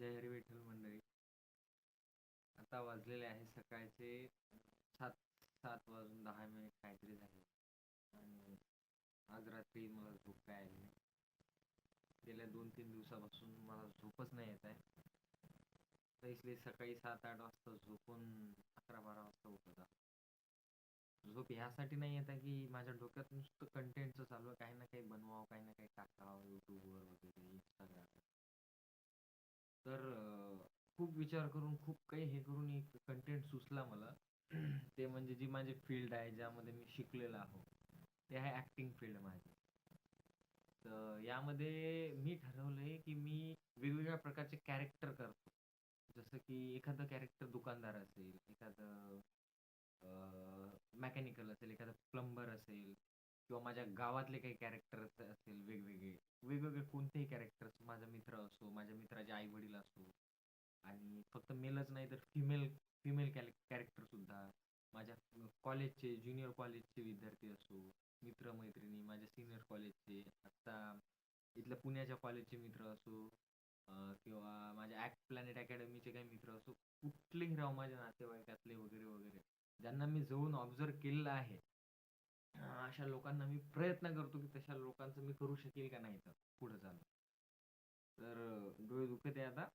जय हरी विठ्ठल मंडळी. आता वाजलेले आहे सकाळचे सात सात वाजून दहा मिनिट काहीतरी झाले. आणि आज रात्री मला झोप काय आली नाही. गेल्या दोन तीन दिवसापासून मला झोपच नाही येत आहे. तर सकाळी सात आठ वाजता झोपून अकरा बारा वाजता उठत झोप ह्यासाठी नाही येत आहे की माझ्या डोक्यात नुसतं कंटेंटचं चालू आहे. काही ना काही बनवावं काही ना काही टाकावं यूट्यूबवर वगैरे इंस्टाग्राम खूप विचार करून खूप काही हे करून एक कंटेंट सुचला मला. ते म्हणजे जी माझी फील्ड आहे ज्यामध्ये मी शिकलेलो आहो ते आहे ॲक्टिंग फील्ड माझी. तर यामध्ये मी ठरवलंय की मी वेगवेगळ्या प्रकारचे कॅरेक्टर करतो. जसं की एखादं कॅरेक्टर दुकानदार असेल एखादं मेकॅनिकल असेल एखादं प्लंबर असेल किंवा माझ्या गावातले काही कॅरेक्टर असेल वेगवेगळे वेगवेगळे कोणतेही कॅरेक्टर्स माझा मित्र असो माझ्या मित्राचे आई वडील असो फक्त मेलच नाही तर फिमेल फिमेल कॅरेक्टर सुद्धा. माझ्या कॉलेजचे ज्युनियर कॉलेजचे विद्यार्थी असो मित्रमैत्रिणी माझ्या सिनियर कॉलेजचे आत्ता इथल्या पुण्याच्या कॉलेजचे मित्र असो किंवा माझ्या ॲक्ट प्लॅनेट अकॅडमीचे काही मित्र असो कुठलेही राव माझ्या नातेवाईकातले वगैरे वगैरे ज्यांना मी जवळून ऑब्झर्व केलेलं आहे अशा लोकांना मी प्रयत्न करतो की तशा लोकांचं मी करू शकेल का नाही तर पुढे जाणं. तर डोळे दुखत आहे आता.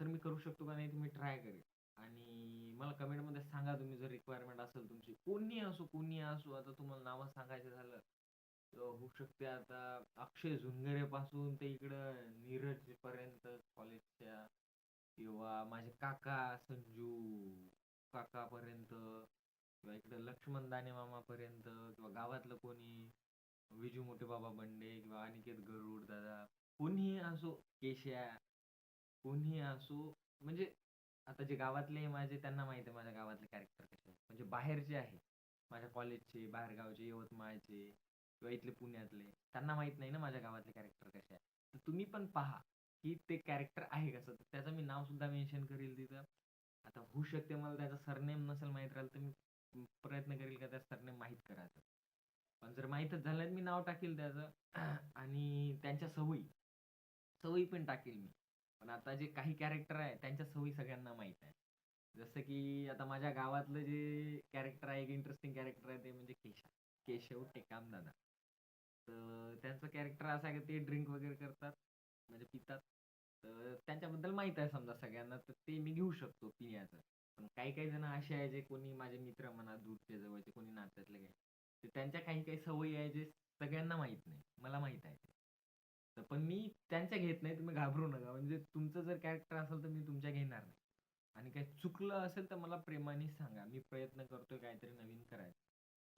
तर मी करू शकतो का नाही ते मी ट्राय करेन. आणि मला कमेंटमध्ये सांगा तुम्ही जर रिक्वायरमेंट असेल तुमची. कोणी असो कोणी असो आता तुम्हाला नावं सांगायचं झालं तर होऊ शकते आता अक्षय झुंगरे पासून ते इकडं नीरज पर्यंत कॉलेजच्या किंवा माझे काका संजू काका पर्यंत किंवा इकडं लक्ष्मण दाने मामा पर्यंत किंवा गावातलं कोणी विजू मोठे बाबा बंडे किंवा अनिकेत गरुड दादा कोणीही असो केश्या कोणीही असो म्हणजे आता जे गावातले माझे त्यांना माहिती आहे माझ्या गावातले कॅरेक्टर कसे आहेत. म्हणजे बाहेरचे आहे. माझ्या कॉलेजचे बाहेरगावचे यवतमाळचे किंवा इथले पुण्यातले. त्यांना माहीत नाही ना माझ्या गावातले कॅरेक्टर कसे आहे तर तुम्ही पण पहा की ते कॅरेक्टर आहे कसं? तर त्याचं मी नाव सुद्धा मेन्शन करेल तिथं. आता होऊ शकते मला त्याचा सरनेम नसेल माहीत राहिलं तर मी प्रयत्न करेल का त्या सरनेम माहीत करायचं. पण जर माहीतच झालं तर मी नाव टाकील त्याचं. आणि त्यांच्या सवयी सवयी पण टाकेल मी. पण आता जे काही कॅरेक्टर आहे त्यांच्या सवयी सगळ्यांना माहीत आहे. जसं की आता माझ्या गावातलं जे कॅरेक्टर आहे एक इंटरेस्टिंग कॅरेक्टर आहे ते म्हणजे केशव. केशव टेकाम दादा तर त्यांचं कॅरेक्टर असं आहे की ते ड्रिंक वगैरे करतात म्हणजे पितात. तर त्यांच्याबद्दल माहीत आहे समजा सगळ्यांना तर ते मी घेऊ शकतो पिण्याचं. पण काही काही जण असे आहे जे कोणी माझे मित्र म्हणा दूरचे जवळचे कोणी नात्यातले काही तर त्यांच्या काही काही सवयी आहे जे सगळ्यांना माहीत नाही. मला माहीत आहे पण मी त्यांच्या घेत नाही तुम्ही घाबरू नका. म्हणजे तुमचं जर कॅरेक्टर असेल तर मी तुमच्या घेणार नाही. आणि काही चुकलं असेल तर मला प्रेमाने सांगा. मी प्रयत्न करतोय काहीतरी नवीन करायचं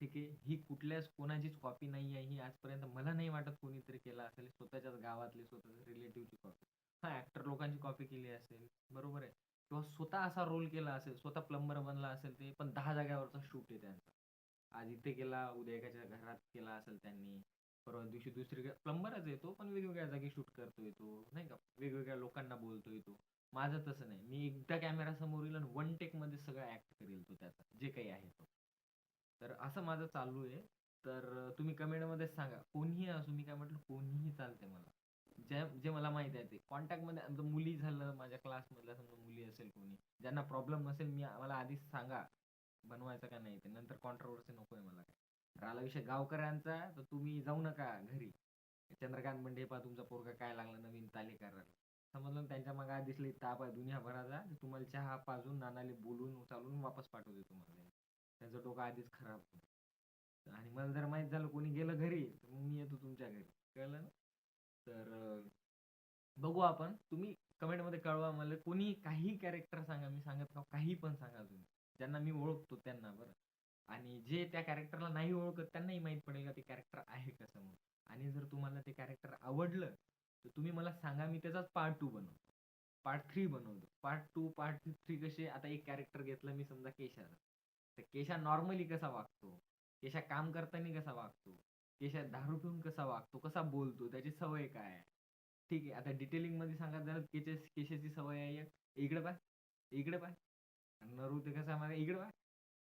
ठीक आहे? ही कुठल्याच कोणाचीच कॉपी नाही आहे. ही आजपर्यंत मला नाही वाटत कोणीतरी केला असेल. स्वतःच्याच गावातली स्वतःच्या रिलेटिव्हची कॉपी हा ऍक्टर लोकांची कॉपी केली असेल. बरोबर आहे. किंवा स्वतः असा रोल केला असेल स्वतः प्लंबर बनला असेल ते पण दहा जाग्यावरचा शूट आहे त्यांचा. आज इथे केला उद्या एकाच्या घरात केला असेल त्यांनी. परवा दिवशी दुसरी प्लंबरच आहे तो पण वेगवेगळ्या जागी शूट करतोय तो नाही का? वेगवेगळ्या लोकांना बोलतोय तो. माझं तसं नाही. मी एकदा कॅमेरा समोर येईल आणि वन टेकमध्ये सगळं ऍक्ट करेल तो त्याचा जे काही आहे तो. तर असं माझं चालू आहे. तर तुम्ही कमेंटमध्ये सांगा कोणीही असो मी काय म्हटलं कोणीही चालते मला. जे जे मला माहिती आहे ते. कॉन्टॅक्टमध्ये मुली झालं माझ्या क्लासमधल्या समजा मुली असेल कोणी ज्यांना प्रॉब्लेम नसेल मी मला आधीच सांगा बनवायचं का नाही ते. नंतर कॉन्ट्रोवर्सी नको आहे मला काय राहिला विषय गावकऱ्यांचा तर तुम्ही जाऊ नका घरी. चंद्रकांत बंडे पा तुमचा पोरगा काय लागला नवीन ताली करायला समजलं त्यांच्या मग आधी दिसली ताप आहे दुनियाभराचा तुम्हाला चहा पाजून नानाले बोलून चालून वापस पाठवते तुम्हाला त्यांचं डोकं आधीच खराब होतं. आणि मला जर माहीत झालं कोणी गेलं घरी तर मग मी येतो तुमच्या घरी. कळलं ना? तर बघू आपण. तुम्ही कमेंटमध्ये कळवा मला. कोणी काही कॅरेक्टर सांगा मी सांगत का काही पण सांगा तुम्ही. ज्यांना मी ओळखतो त्यांना बरं. आणि जे त्या कॅरेक्टरला नाही ओळखत त्यांनाही माहीत पडेल का ते कॅरेक्टर आहे कसं म्हणून. आणि जर तुम्हाला ते कॅरेक्टर आवडलं तर तुम्ही मला सांगा मी त्याचाच पार्ट टू बनवतो. पार्ट थ्री बनवतो. पार्ट टू पार्ट थ्री कसे आता एक कॅरेक्टर घेतलं मी समजा केशाचा. तर केशा नॉर्मली कसा वागतो? केशा काम करताना कसा वागतो? केशा दारू पिऊन कसा वागतो? कसा बोलतो? त्याची सवय काय आहे? ठीक आहे आता डिटेलिंगमध्ये सांगा जरा केशे केशाची सवय आहे इकडे पाय इकडे पाय नरू ते कसा मागे इकडे पाय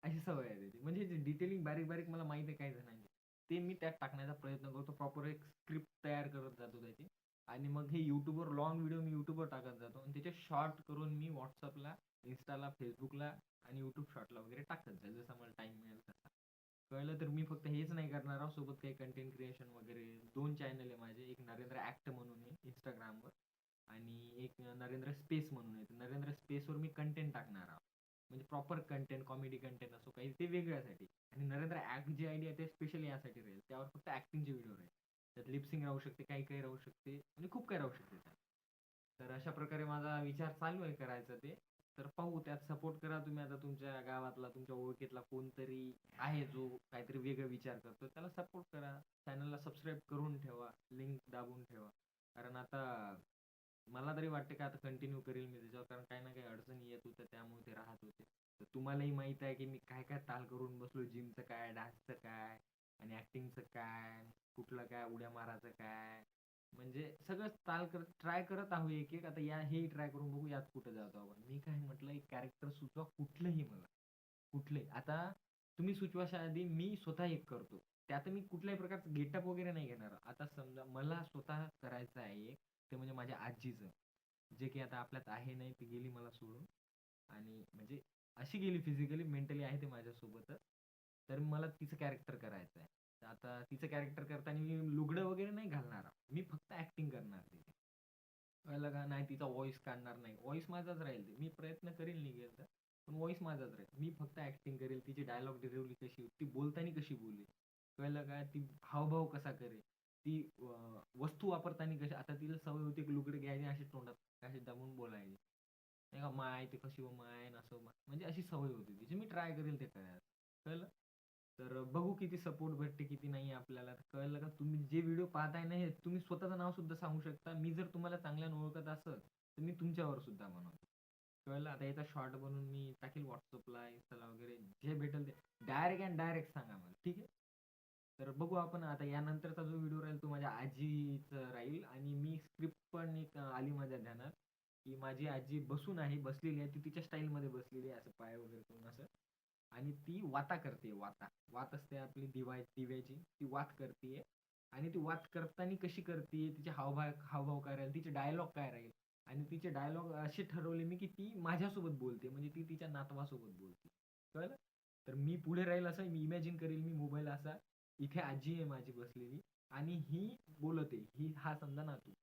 अशी सवय आहे त्याची म्हणजे डिटेलिंग बारीक बारीक मला माहिती आहे काही जणांची ते मी त्यात टाकण्याचा प्रयत्न करतो प्रॉपर एक स्क्रिप्ट तयार करत जातो त्याची आणि मग हे YouTubeवर लॉंग व्हिडिओ मी YouTubeवर टाकत जातो आणि त्याचे शॉर्ट करून मी व्हॉट्सअपला इंस्टाला फेसबुकला आणि यूट्यूब शॉर्टला वगैरे टाकत जाईल जसा मला टाईम मिळेल तसा. कळलं तर मी फक्त हेच नाही करणार आहोत सोबत काही कंटेंट क्रिएशन वगैरे दोन चॅनल आहे माझे. एक नरेंद्र ॲक्ट म्हणून आहे इंस्टाग्रामवर आणि एक नरेंद्र स्पेस म्हणून आहे. नरेंद्र स्पेसवर मी कंटेंट टाकणार आहोत. म्हणजे प्रॉपर कंटेंट, कॉमेडी कंटेंट असो काही ते वेगळ्यासाठी आणि नरेंद्र ऍक्ट जे आयडी आहे ते स्पेशल यासाठी राहील. त्यावर फक्त ऍक्टिंगचे व्हिडिओ राहील. त्यात लिपसिंग राहू शकते, काही-काही राहू शकते म्हणजे खूप काही राहू शकते तर अशा प्रकारे माझा विचार चालू आहे करायचा ते. तर पाहू त्यात सपोर्ट करा तुम्ही आता तुमच्या गावातला, तुमच्या ओळखीतला कोणतरी आहे जो काहीतरी वेगळा विचार करतो त्याला सपोर्ट करा. चॅनलला सबस्क्राईब करून ठेवा. लिंक दाबून ठेवा. कारण आता मला तरी वाटते का आता कंटिन्यू करेल मी त्याच्यावर कारण काही ना काही अडचणी येत होत्या त्यामुळे ते राहत होते. तर तुम्हालाही माहीत आहे की मी काय-काय ताल करून बसलो जिमचं काय, डान्सचं काय आणि ॲक्टिंगचं काय, कुठलं काय उड्या मारायचं काय. म्हणजे सगळं ताल करत ट्राय करत आहोत एक-एक. आता या हे ट्राय करून बघू यात कुठं जातो आपण. मी काय म्हटलं एक कॅरेक्टर सुचवा कुठलंही मला. कुठलंही. आता तुम्ही सुचवाशा आधी मी स्वतः एक करतो. त्यात मी कुठल्याही प्रकारचं गेटअप वगैरे नाही घेणार. आता समजा मला स्वतः करायचं आहे एक ते म्हणजे माझ्या आजीचं. जे की आता आपल्यात आहे नाही ती गेली मला सोडून आणि म्हणजे अशी गेली फिजिकली, मेंटली आहे ते माझ्यासोबतच. तर मला तिचं कॅरेक्टर करायचं आहे. तर आता तिचं कॅरेक्टर करताना मी लुगडं वगैरे नाही घालणार. मी फक्त ऍक्टिंग करणार तिथे. कळलं का? नाही तिचा व्हॉइस काढणार नाही. व्हॉईस माझाच राहील ते. मी प्रयत्न करेल निघेल तर. पण व्हॉईस माझाच राहील. मी फक्त ऍक्टिंग करेल. तिची डायलॉग डिलिव्हरी कशी होती, ती बोलताना कशी बोलेल. कळलं का? ती हावभाव कसा करेल. ती वस्तू वापरताना कशी आता तिला सवय होती की लुगडं घ्यायची अशी तोंडात अशी दाबून बोलायची. नाही का माय ते कशी माय असं म्हणजे अशी सवय होती तिची. मी ट्राय करेल ते करायला. कळलं? तर बघू किती सपोर्ट भेटते, किती नाही आपल्याला. कळलं का? तुम्ही जे व्हिडिओ पाहताय ना हे तुम्ही स्वतःचं नाव सुद्धा सांगू शकता. मी जर तुम्हाला चांगल्यानं ओळखत असेल तर मी तुमच्यावर सुद्धा म्हणतो कळलं? आता याचा शॉर्ट बनवून मी टाकेल व्हॉट्सअपला Instaला वगैरे जे भेटेल ते. डायरेक्ट अँड डायरेक्ट सांगा मला. ठीक आहे? तर बघू आपण आता यानंतरचा जो व्हिडिओ राहील तो माझ्या आजीचा राहील आणि मी स्क्रिप्ट पण एक आली माझ्या ध्यानात, की माझी आजी बसून आहे, बसलेली आहे. ती तिच्या स्टाईलमध्ये बसलेली आहे असं पाय वगैरे करून असं आणि ती वाता करते वाता. वात असते आपली दिवा दिव्याची. ती वात करते आणि ती वात करताना कशी करते तिचे हावभाव हावभाव काय राहील, तिचे डायलॉग काय राहील आणि तिचे डायलॉग असे ठरवले मी की ती माझ्यासोबत बोलते म्हणजे ती तिच्या नातवासोबत बोलते. कळलं? तर मी पुढे राहील असं मी इमॅजिन करेल मी मोबाईल असा. इथे आजी आहे माझी बसलेली आणि ही बोलत आहे. ही हा समजा नातू.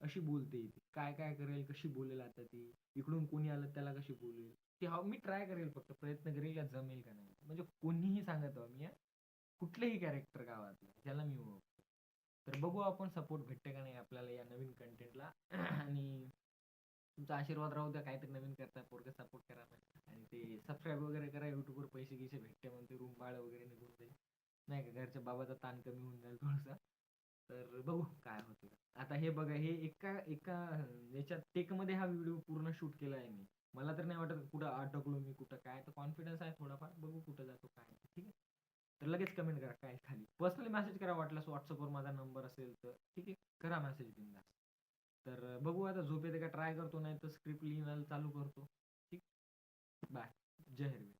अशी बोलते इथे काय-काय करेल, कशी बोलेल आता ती. इकडून कोणी आलं त्याला कशी बोलेल. ते हा मी ट्राय करेल फक्त प्रयत्न करेल का जमेल का नाही. म्हणजे कोणीही सांगत आहो मी कुठलंही कॅरेक्टर गावातलं ज्याला मी ओळखतो. तर बघू आपण सपोर्ट भेटते का नाही आपल्याला या नवीन कंटेंटला आणि तुमचा आशीर्वाद राहू द्या. काहीतरी नवीन करताय पोरगं सपोर्ट करा आणि ते सबस्क्राईब वगैरे करा. युट्यूबवर पैसे-गिसे भेटते म्हणते. रूम भाडं वगैरे निघून जाईल. नाही का घरच्या बाबाचा ताण कमी होऊन जाईल थोडासा. तर बघू काय होतं. आता हे बघा हे एका एका याच्यात टेकमध्ये हा व्हिडिओ पूर्ण शूट केला आहे मी. मला तर नाही वाटत कुठं अटकलो मी कुठं काय तर कॉन्फिडन्स आहे थोडाफार. बघू कुठं जातो काय नाही. ठीक आहे? तर लगेच कमेंट करा काय खाली. पर्सनली मेसेज करा वाटल्यास व्हॉट्सअपवर माझा नंबर असेल तर. ठीक आहे? करा मेसेज बिंदास. तर बघू आता झोप येते का ट्राय करतो नाही तर स्क्रिप्ट लिहिण्याला चालू करतो. ठीक? बाय. जय हिंद.